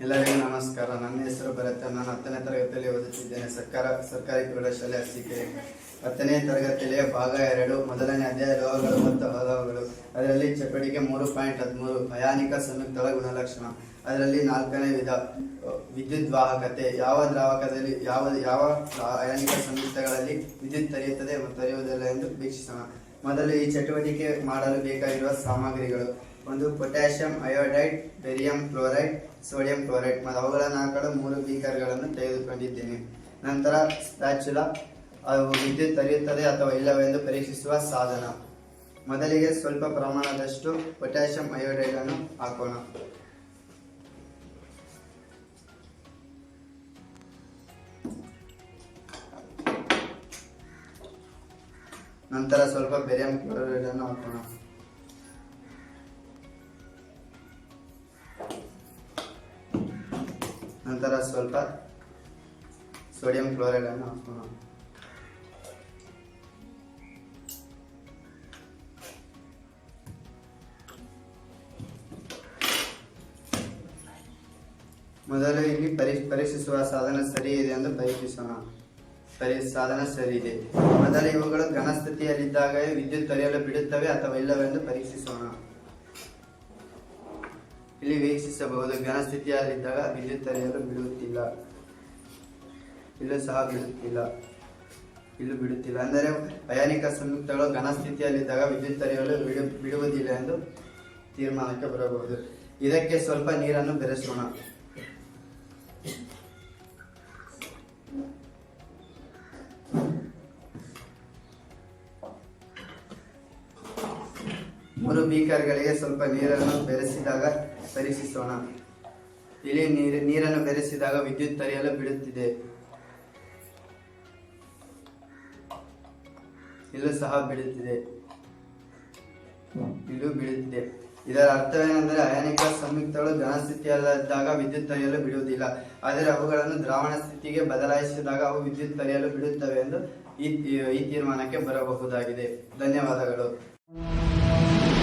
ಎಲ್ಲರಿಗೂ ನಮಸ್ಕಾರ. ನನ್ನ ಹೆಸರು ಬರುತ್ತೆ ನಾನು ಹತ್ತನೇ ತರಗತಿಯಲ್ಲಿ ಓದುತ್ತಿದ್ದೇನೆ. ಸರ್ಕಾರ, ಸರ್ಕಾರಿ ಪ್ರೌಢಶಾಲೆ ಹಸಿಕೆ ಹತ್ತನೇ ತರಗತಿಯಲ್ಲಿ ಭಾಗ ಎರಡು, ಮೊದಲನೇ ಅಧ್ಯಾಯ ಲೋಹಗಳು ಮತ್ತು ಅಭಾವಗಳು ಅದರಲ್ಲಿ ಚಪಡಿಕೆ ಮೂರು ಪಾಯಿಂಟ್ ಹದಿಮೂರು, ಭಯಾನಿಕ ಸಂಯುಕ್ತಗಳ ಗುಣಲಕ್ಷಣ. ಅದರಲ್ಲಿ ನಾಲ್ಕನೇ ವಿಧ ವಿದ್ಯುತ್ ವಾಹಕತೆ. ಯಾವ ದ್ರಾವಕದಲ್ಲಿ, ಯಾವ ಯಾವ ಭಯಾನಿಕ ಸಂಯುಕ್ತಗಳಲ್ಲಿ ವಿದ್ಯುತ್ ತರೆಯುತ್ತದೆ ಮತ್ತು ತರೆಯುವುದಿಲ್ಲ ಎಂದು ವೀಕ್ಷಿಸೋಣ. ಮೊದಲು ಈ ಚಟುವಟಿಕೆ ಮಾಡಲು ಬೇಕಾಗಿರುವ ಸಾಮಗ್ರಿಗಳು. ಒಂದು potassium iodide, barium chloride, sodium chloride ಮತ್ತು ಅವುಗಳನ್ನು ಹಾಕಲು ಮೂರು ಬೀಕರ್ಗಳನ್ನು ತೆಗೆದುಕೊಂಡಿದ್ದೇನೆ. ನಂತರ ಸ್ಪ್ಯಾಚುಲ, ಅವು ವಿದ್ಯುತ್ ಹರಿಯುತ್ತದೆ ಅಥವಾ ಇಲ್ಲವೆಂದು ಪರೀಕ್ಷಿಸುವ ಸಾಧನ. ಮೊದಲಿಗೆ ಸ್ವಲ್ಪ ಪ್ರಮಾಣದಷ್ಟು ಪೊಟ್ಯಾಷಿಯಂ ಅಯೋಡೈಡ್ ಅನ್ನು ಹಾಕೋಣ. ನಂತರ ಸ್ವಲ್ಪ ಬೆರಿಯಂ ಕ್ಲೋರೈಡ್ ಅನ್ನು ಹಾಕೋಣ. ನಂತರ ಸ್ವಲ್ಪ ಸೋಡಿಯಂ ಕ್ಲೋರೈಡ್ ಅನ್ನು ಹಾಕೋಣ ಮೊದಲು ಇಲ್ಲಿ ಪರಿ, ಪರೀಕ್ಷಿಸುವ ಸಾಧನ ಸರಿ ಇದೆ ಎಂದು ಪರೀಕ್ಷಿಸೋಣ. ಪರಿ, ಸಾಧನ ಸರಿ ಇದೆ. ಮೊದಲು ಇವುಗಳು ಘನ ಸ್ಥಿತಿಯಲ್ಲಿದ್ದಾಗ ವಿದ್ಯುತ್ ತೊರೆಯಲು ಬಿಡುತ್ತವೆ ಅಥವಾ ಇಲ್ಲವೆಂದು ಪರೀಕ್ಷಿಸೋಣ. ಇಲ್ಲಿ ವೀಕ್ಷಿಸಬಹುದು. ಘನ ಸ್ಥಿತಿಯಲ್ಲಿದ್ದಾಗ ವಿದ್ಯುತ್ ಹರಿಯಲು ಬಿಡುತ್ತಿಲ್ಲ. ಇಲ್ಲೂ ಸಹ ಬಿಡುತ್ತಿಲ್ಲ. ಇಲ್ಲೂ ಬಿಡುತ್ತಿಲ್ಲ. ಅಂದರೆ ಅಯಾನಿಕ ಸಂಯುಕ್ತಗಳು ಘನ ಸ್ಥಿತಿಯಲ್ಲಿದ್ದಾಗ ವಿದ್ಯುತ್ ತೆರೆಯಲು ಬಿಡು, ಬಿಡುವುದಿಲ್ಲ ಎಂದು ತೀರ್ಮಾನಕ್ಕೆ ಬರಬಹುದು. ಇದಕ್ಕೆ ಸ್ವಲ್ಪ ನೀರನ್ನು ಬೆರೆಸೋಣ. ಮೂರು ಬೀಕರ್ಗಳಿಗೆ ಸ್ವಲ್ಪ ನೀರನ್ನು ಬೆರೆಸಿದಾಗ ಪರೀಕ್ಷಿಸೋಣ. ಇಲ್ಲಿ ನೀರು, ನೀರನ್ನು ಬೆರೆಸಿದಾಗ ವಿದ್ಯುತ್ ತರೆಯಲು ಬಿಡುತ್ತಿದೆ. ಇಲ್ಲೂ ಸಹ ಬಿಡುತ್ತಿದೆ. ಇಲ್ಲೂ ಬಿಡುತ್ತಿದೆ. ಇದರ ಅರ್ಥವೇನೆಂದರೆ ಅಯಾನಿಕ ಸಂಯುಕ್ತಗಳು ಘನಸ್ಥಿತಿಯಲ್ಲಿದ್ದಾಗ ವಿದ್ಯುತ್ ತರೆಯಲು ಬಿಡುವುದಿಲ್ಲ. ಆದರೆ ಅವುಗಳನ್ನು ದ್ರಾವಣ ಸ್ಥಿತಿಗೆ ಬದಲಾಯಿಸಿದಾಗ ಅವು ವಿದ್ಯುತ್ ತರೆಯಲು ಬಿಡುತ್ತವೆ ಎಂದು ಈ ಈ ತೀರ್ಮಾನಕ್ಕೆ ಬರಬಹುದಾಗಿದೆ. ಧನ್ಯವಾದಗಳು.